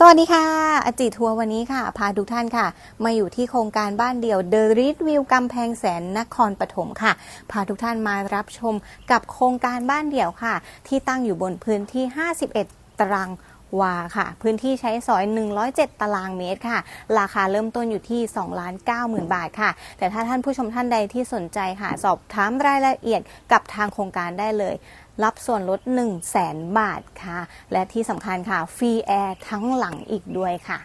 สวัสดีค่ะ อจิทัวร์วันนี้ค่ะ พาทุกท่านค่ะ มาอยู่ที่โครงการบ้านเดี่ยวเดอะริทวิวกำแพงแสนนครปฐมค่ะ พาทุกท่านมารับชมกับโครงการบ้านเดี่ยวค่ะ ที่ตั้งอยู่บนพื้นที่ 51 ตาราง วาค่ะ พื้นที่ใช้สอย 107 ตารางเมตรค่ะ ราคาเริ่มต้นอยู่ที่2ล้าน9หมื่นบาทค่ะ แต่ถ้าท่านผู้ชมท่านใดที่สนใจค่ะ สอบถามรายละเอียดกับทางโครงการได้เลย รับส่วนลด 1 0 0 0 0แบาทค่ะ และที่สำคัญค่ะ ฟรีแอร์ทั้งหลังอีกด้วยค่ะ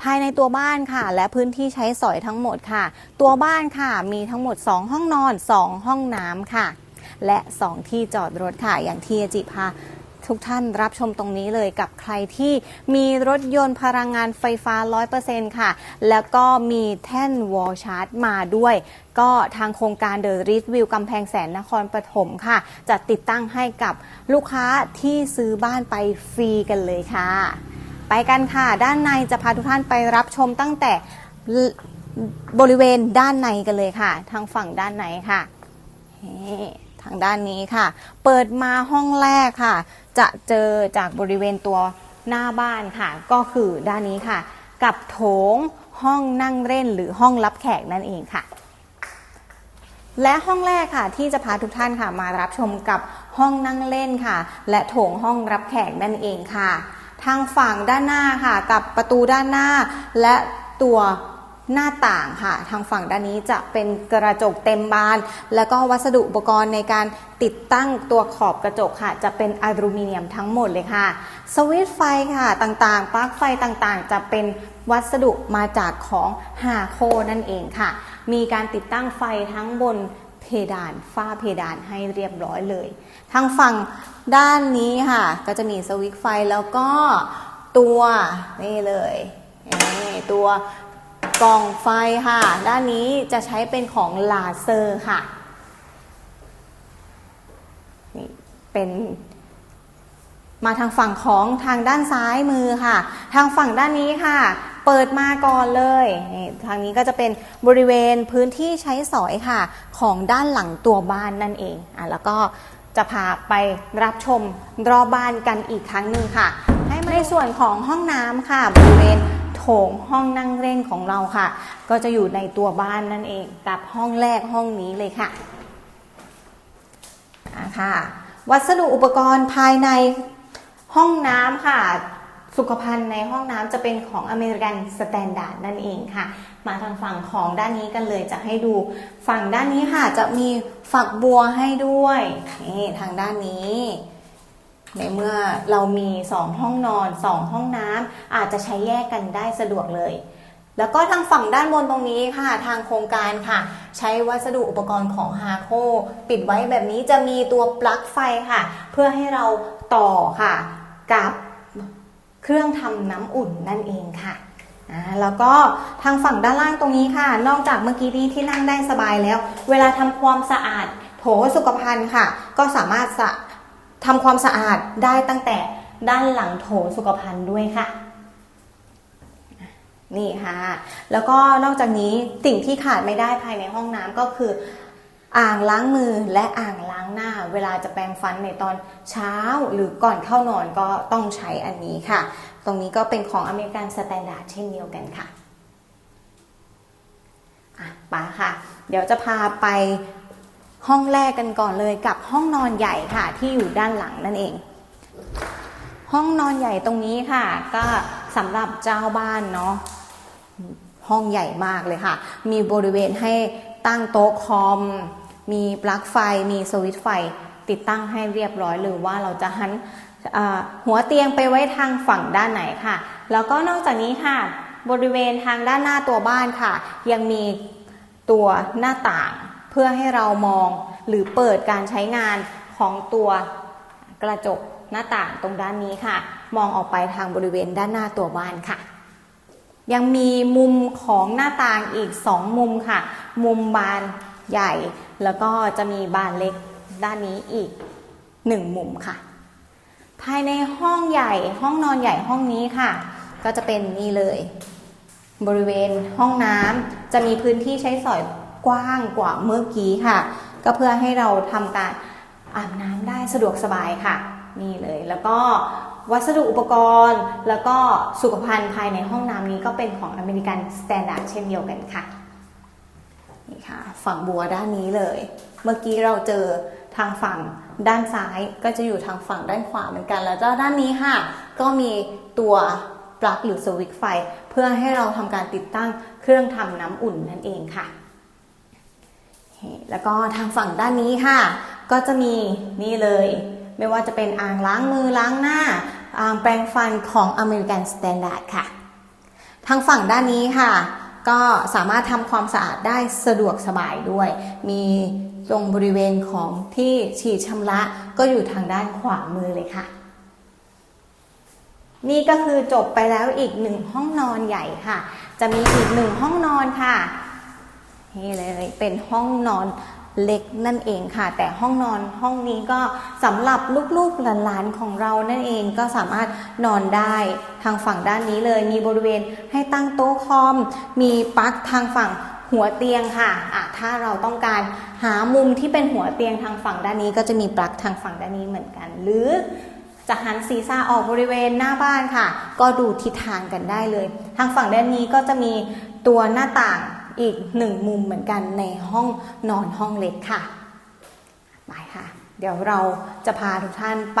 ภายในตัวบ้านค่ะ และพื้นที่ใช้สอยทั้งหมดค่ะ ตัวบ้านค่ะมีทั้งหมด 2 ห้องนอน 2 ห้องน้ำค่ะ และ 2 ที่จอดรถค่ะ อย่างที่อาจิพา ทุกท่านรับชมตรงนี้เลยกับใครที่มีรถยนต์พลังงานไฟฟ้า 100%ค่ะ แล้วก็มีแท่นวอลชาร์จมาด้วย ก็ทางโครงการเดอะริทวิวกำแพงแสนนครปฐมค่ะ จะติดตั้งให้กับลูกค้าที่ซื้อบ้านไปฟรีกันเลยค่ะ ไปกันค่ะ ด้านในจะพาทุกท่านไปรับชมตั้งแต่บริเวณด้านในกันเลยค่ะ ทางฝั่งด้านในค่ะทางด้านนี้ค่ะ เปิดมาห้องแรกค่ะ จะเจอจากบริเวณตัวหน้าบ้านค่ะ ก็คือด้านนี้ค่ะ กับโถงห้องนั่งเล่นหรือห้องรับแขกนั่นเองค่ะและห้องแรกค่ะที่จะพาทุกท่านค่ะมารับชมกับห้องนั่งเล่นค่ะ และโถงห้องรับแขกนั่นเองค่ะ ทางฝั่งด้านหน้าค่ะ กับประตูด้านหน้า และตัว หน้าต่างค่ะ ทางฝั่งด้านนี้จะเป็นกระจกเต็มบาน แล้วก็วัสดุอุปกรณ์ในการติดตั้งตัวขอบกระจกค่ะ จะเป็นอลูมิเนียมทั้งหมดเลยค่ะ สวิตช์ไฟค่ะต่างๆปลั๊กไฟต่างๆ จะเป็นวัสดุมาจากของฮาโคนั่นเองค่ะ มีการติดตั้งไฟทั้งบนเพดานฝ้าเพดานให้เรียบร้อยเลย ทางฝั่งด้านนี้ค่ะ ก็จะมีสวิตช์ไฟแล้วก็ตัวนี่เลยตัว กล่องไฟค่ะ ด้านนี้จะใช้เป็นของลาเซอร์ค่ะ นี่เป็นมาทางฝั่งของทางด้านซ้ายมือค่ะ ทางฝั่งด้านนี้ค่ะ เปิดมาก่อนเลยนี่ทางนี้ก็จะเป็นบริเวณพื้นที่ใช้สอยค่ะ ของด้านหลังตัวบ้านนั่นเองอะแล้วก็จะพาไปรับชมรอบบ้านกันอีกครั้งหนึ่งค่ะให้ในส่วนของห้องน้ำค่ะบริเวณ โถงห้องนั่งเล่นของเราค่ะ ก็จะอยู่ในตัวบ้านนั่นเอง กับห้องแรกห้องนี้เลยค่ะอะค่ะวัสดุอุปกรณ์ภายในห้องน้ำค่ะ สุขภัณฑ์ในห้องน้ำจะเป็นของอเมริกันสแตนดาร์ดนั่นเองค่ะ มาทางฝั่งของด้านนี้กันเลยจะให้ดูฝั่งด้านนี้ค่ะจะมีฝักบัวให้ด้วยนี่ทางด้านนี้ ในเมื่อเรามีสองห้องนอนสองห้องน้ำอาจจะใช้แยกกันได้สะดวกเลย แล้วก็ทางฝั่งด้านบนตรงนี้ค่ะ ทางโครงการค่ะ ใช้วัสดุอุปกรณ์ของฮาโคปิดไว้แบบนี้จะมีตัวปลั๊กไฟค่ะ เพื่อให้เราต่อค่ะกับเครื่องทำน้ำอุ่นนั่นเองค่ะแล้วก็ทางฝั่งด้านล่างตรงนี้ค่ะ นอกจากเมื่อกี้นี้ที่นั่งได้สบายแล้ว เวลาทำความสะอาดโถสุขภัณฑ์ค่ะ ก็สามารถสะ ทำความสะอาดได้ตั้งแต่ด้านหลังโถสุขภัณฑ์ด้วยค่ะ นี่ค่ะ แล้วก็นอกจากนี้สิ่งที่ขาดไม่ได้ภายในห้องน้ำก็คืออ่างล้างมือและอ่างล้างหน้า เวลาจะแปรงฟันในตอนเช้าหรือก่อนเข้านอนก็ต้องใช้อันนี้ค่ะ ตรงนี้ก็เป็นของอเมริกันสแตนดาร์ดเช่นเดียวกันค่ะอะปาค่ะ เดี๋ยวจะพาไป ห้องแรกกันก่อนเลยกับห้องนอนใหญ่ค่ะที่อยู่ด้านหลังนั่นเอง ห้องนอนใหญ่ตรงนี้ค่ะ ก็สำหรับเจ้าบ้านเนาะห้องใหญ่มากเลยค่ะ มีบริเวณให้ตั้งโต๊ะคอม มีปลั๊กไฟ มีสวิตช์ไฟ ติดตั้งให้เรียบร้อยหรือว่าเราจะหันหัวเตียงไปไว้ทางฝั่งด้านไหนค่ะ แล้วก็นอกจากนี้ค่ะ บริเวณทางด้านหน้าตัวบ้านค่ะ ยังมีตัวหน้าต่าง เพื่อให้เรามองหรือเปิดการใช้งานของตัวกระจกหน้าต่างตรงด้านนี้ค่ะ มองออกไปทางบริเวณด้านหน้าตัวบ้านค่ะ ยังมีมุมของหน้าต่างอีก 2 มุมค่ะ มุมบานใหญ่ แล้วก็จะมีบานเล็กด้านนี้อีก 1 มุมค่ะ ภายในห้องใหญ่ห้องนอนใหญ่ห้องนี้ค่ะ ก็จะเป็นนี่เลย บริเวณห้องน้ำจะมีพื้นที่ใช้สอย กว้างกว่าเมื่อกี้ค่ะ ก็เพื่อให้เราทำการอาบน้ำได้สะดวกสบายค่ะ นี่เลยแล้วก็วัสดุอุปกรณ์ แล้วก็สุขภัณฑ์ภายในห้องน้ำนี้ก็เป็นของอเมริกันสแตนดาร์ดเช่นเดียวกันค่ะนี่ค่ะ ฝั่งบัวด้านนี้เลย เมื่อกี้เราเจอทางฝั่งด้านซ้ายก็จะอยู่ทางฝั่งด้านขวาเหมือนกัน แล้วก็ด้านนี้ค่ะ ก็มีตัวปลั๊กหรือสวิตช์ไฟ เพื่อให้เราทำการติดตั้งเครื่องทำน้ำอุ่นนั่นเองค่ะ แล้วก็ทางฝั่งด้านนี้ค่ะ ก็จะมีนี่เลย ไม่ว่าจะเป็นอ่างล้างมือล้างหน้า อ่างแปรงฟันของ American Standard ค่ะ ทางฝั่งด้านนี้ค่ะ ก็สามารถทำความสะอาดได้สะดวกสบายด้วย มีตรงบริเวณของที่ฉีดชำระก็อยู่ทางด้านขวามือเลยค่ะ นี่ก็คือจบไปแล้วอีกหนึ่งห้องนอนใหญ่ค่ะ จะมีอีกหนึ่งห้องนอนค่ะ นี่เลยเป็นห้องนอนเล็กนั่นเองค่ะ แต่ห้องนอนห้องนี้ก็สำหรับลูกๆหลานๆของเรานั่นเองก็สามารถนอนได้ทางฝั่งด้านนี้เลย มีบริเวณให้ตั้งโต๊ะคอม มีปลั๊กทางฝั่งหัวเตียงค่ะะถ้าเราต้องการหามุมที่เป็นหัวเตียงทางฝั่งด้านนี้ ก็จะมีปลั๊กทางฝั่งด้านนี้เหมือนกัน หรือจะหันศีรษะออกบริเวณหน้าบ้านค่ะ ก็ดูทิศทางกันได้เลย ทางฝั่งด้านนี้ก็จะมีตัวหน้าต่าง อีกหนึ่งมุมเหมือนกันในห้องนอนห้องเล็กค่ะไปค่ะ เดี๋ยวเราจะพาทุกท่านไป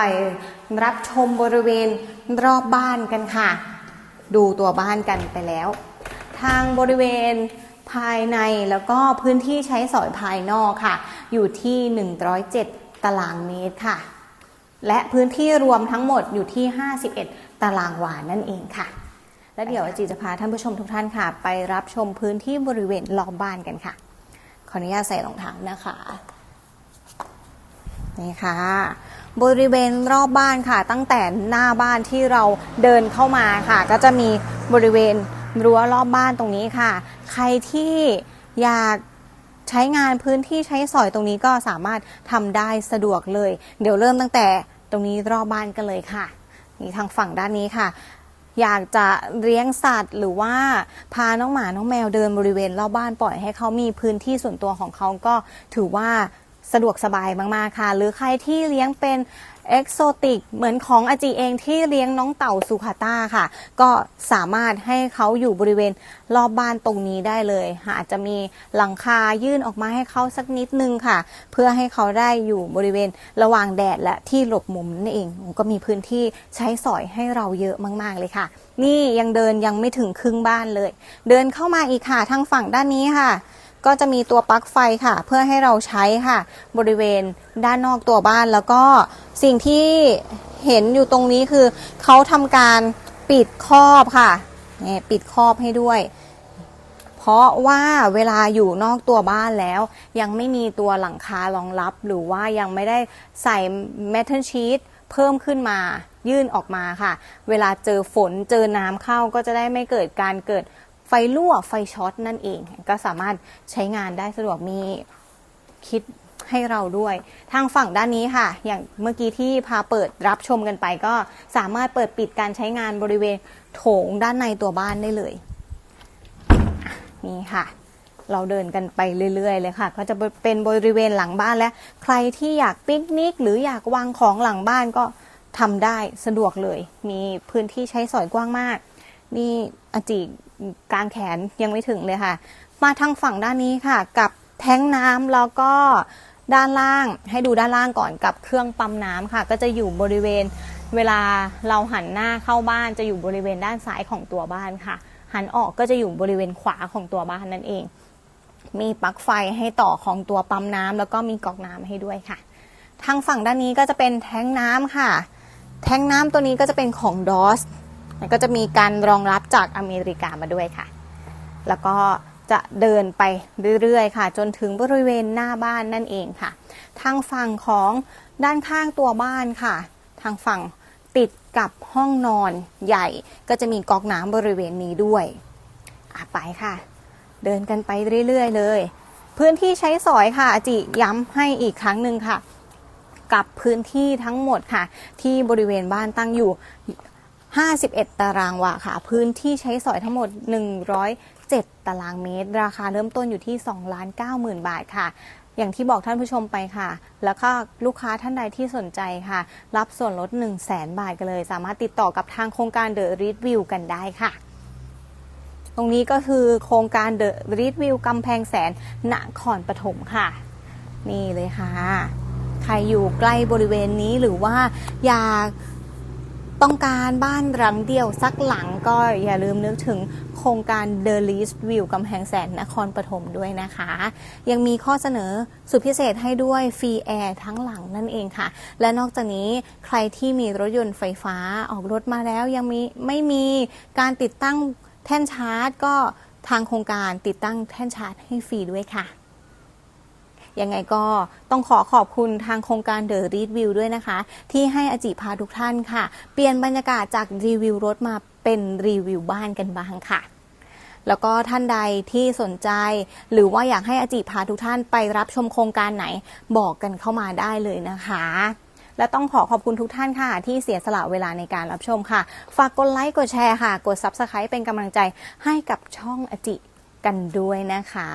รับชมบริเวณรอบบ้านกันค่ะ ดูตัวบ้านกันไปแล้ว ทางบริเวณภายในแล้วก็พื้นที่ใช้สอยภายนอกค่ะ อยู่ที่ 107 ตารางเมตรค่ะ และพื้นที่รวมทั้งหมดอยู่ที่ 51 ตารางวานั่นเองค่ะ และเดี๋ยวอาจีจะพาท่านผู้ชมทุกท่านค่ะ ไปรับชมพื้นที่บริเวณรอบบ้านกันค่ะ ขออนุญาตใส่รองเท้านะคะนี่ค่ะ บริเวณรอบบ้านค่ะ ตั้งแต่หน้าบ้านที่เราเดินเข้ามาค่ะ ก็จะมีบริเวณรั้วรอบบ้านตรงนี้ค่ะ ใครที่อยากใช้งานพื้นที่ใช้สอยตรงนี้ก็สามารถทำได้สะดวกเลย เดี๋ยวเริ่มตั้งแต่ตรงนี้รอบบ้านกันเลยค่ะ นี่ทางฝั่งด้านนี้ค่ะ อยากจะเลี้ยงสัตว์ หรือว่าพาน้องหมาน้องแมวเดินบริเวณรอบบ้านปล่อยให้เขามีพื้นที่ส่วนตัวของเขาก็ถือว่า สะดวกสบายมาก ๆ ค่ะ หรือใครที่เลี้ยงเป็นเอกโซติกเหมือนของอาจีเองที่เลี้ยงน้องเต่าสุขาต้าค่ะ ก็สามารถให้เขาอยู่บริเวณรอบบ้านตรงนี้ได้เลยอาจจะมีหลังคายื่นออกมาให้เขาสักนิดนึงค่ะ เพื่อให้เขาได้อยู่บริเวณระหว่างแดดและที่หลบมุมนั่นเอง ก็มีพื้นที่ใช้สอยให้เราเยอะมากๆเลยค่ะ นี่ยังเดินยังไม่ถึงครึ่งบ้านเลย เดินเข้ามาอีกค่ะทางฝั่งด้านนี้ค่ะ ก็จะมีตัวปลั๊กไฟค่ะ เพื่อให้เราใช้ค่ะ บริเวณด้านนอกตัวบ้านแล้วก็สิ่งที่เห็นอยู่ตรงนี้คือเขาทำการปิดครอบค่ะนี่ปิดครอบให้ด้วย เพราะว่าเวลาอยู่นอกตัวบ้านแล้ว ยังไม่มีตัวหลังคารองรับ หรือว่ายังไม่ได้ใส่เมทัลชีตเพิ่มขึ้นมายื่นออกมาค่ะ เวลาเจอฝนเจอน้ำเข้าก็จะได้ไม่เกิดการเกิด ฟรั่วไฟช็อตนั่นเอง ก็สามารถใช้งานได้สะดวกมีคิดให้เราด้วย ทางฝั่งด้านนี้ค่ะ อย่างเมื่อกี้ที่พาเปิดรับชมกันไป ก็สามารถเปิดปิดการใช้งานบริเวณโถงด้านในตัวบ้านได้เลย นี่ค่ะ เราเดินกันไปเรื่อยๆเลยค่ะ ก็จะเป็นบริเวณหลังบ้านและ ใครที่อยากปิกนิก หรืออยากวางของหลังบ้านก็ทำได้สะดวกเลย มีพื้นที่ใช้สอยกว้างมาก นี่อจี กลางแขนยังไม่ถึงเลยค่ะ มาทางฝั่งด้านนี้ค่ะ กับแท้งน้ำแล้วก็ด้านล่างให้ดูด้านล่างก่อนกับเครื่องปั๊มน้ำค่ะ ก็จะอยู่บริเวณเวลาเราหันหน้าเข้าบ้านจะอยู่บริเวณด้านซ้ายของตัวบ้านค่ะ หันออกก็จะอยู่บริเวณขวาของตัวบ้านนั่นเอง มีปลั๊กไฟให้ต่อของตัวปั๊มน้ำแล้วก็มีก๊อกน้ำให้ด้วยค่ะ ทางฝั่งด้านนี้ก็จะเป็นแท้งน้ำค่ะ แท้งน้ำตัวนี้ก็จะเป็นของดอส ก็จะมีการรองรับจากอเมริกามาด้วยค่ะ แล้วก็จะเดินไปเรื่อยๆ ค่ะ จนถึงบริเวณหน้าบ้านนั่นเองค่ะ ทางฝั่งของด้านข้างตัวบ้านค่ะ ทางฝั่งติดกับห้องนอนใหญ่ ก็จะมีก๊อกน้ำบริเวณนี้ด้วยไปค่ะ เดินกันไปเรื่อยๆ เลย พื้นที่ใช้สอยค่ะอจิย้ำให้อีกครั้งหนึ่งค่ะ กับพื้นที่ทั้งหมดค่ะ ที่บริเวณบ้านตั้งอยู่ 51 ตารางวาค่ะ พื้นที่ใช้สอยทั้งหมด 107 ตารางเมตร ราคาเริ่มต้นอยู่ที่2ล้าน9หมื่นบาทค่ะ อย่างที่บอกท่านผู้ชมไปค่ะ แล้วก็ลูกค้าท่านใดที่สนใจค่ะ รับส่วนลด 1 0 0 0 0แบาทกันเลย สามารถติดต่อกับทางโครงการ The Read View กันได้ค่ะ ตรงนี้ก็คือโครงการ The Read View กำแพงแสนนครปฐมค่ะ นี่เลยค่ะ ใครอยู่ใกล้บริเวณนี้หรือว่าอยาก ต้องการบ้านหลังเดียวสักหลังก็อย่าลืมนึกถึงโครงการ The Least View กำแพงแสนนครปฐมด้วยนะคะ ยังมีข้อเสนอสุดพิเศษให้ด้วยฟรีแอร์ทั้งหลังนั่นเองค่ะ และนอกจากนี้ใครที่มีรถยนต์ไฟฟ้าออกรถมาแล้วยังมีไม่มีการติดตั้งแท่นชาร์จ ก็ทางโครงการติดตั้งแท่นชาร์จให้ฟรีด้วยค่ะ ยังไงก็ต้องขอขอบคุณทางโครงการ The Read View ด้วยนะคะ ที่ให้อจิพาทุกท่านค่ะ เปลี่ยนบรรยากาศจากรีวิวรถมาเป็นรีวิวบ้านกันบ้างค่ะแล้วก็ท่านใดที่สนใจ หรือว่าอยากให้อจิพาทุกท่านไปรับชมโครงการไหนบอกกันเข้ามาได้เลยนะคะ และต้องขอขอบคุณทุกท่านค่ะ ที่เสียสละเวลาในการรับชมค่ะ ฝากกดไลค์กดแชร์ค่ะ กด Subscribe เป็นกำลังใจให้กับช่องอจิกันด้วยนะคะ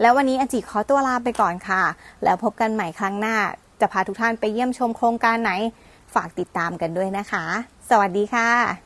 แล้ววันนี้อจิขอตัวลาไปก่อนค่ะ แล้วพบกันใหม่ครั้งหน้า จะพาทุกท่านไปเยี่ยมชมโครงการไหน ฝากติดตามกันด้วยนะคะ สวัสดีค่ะ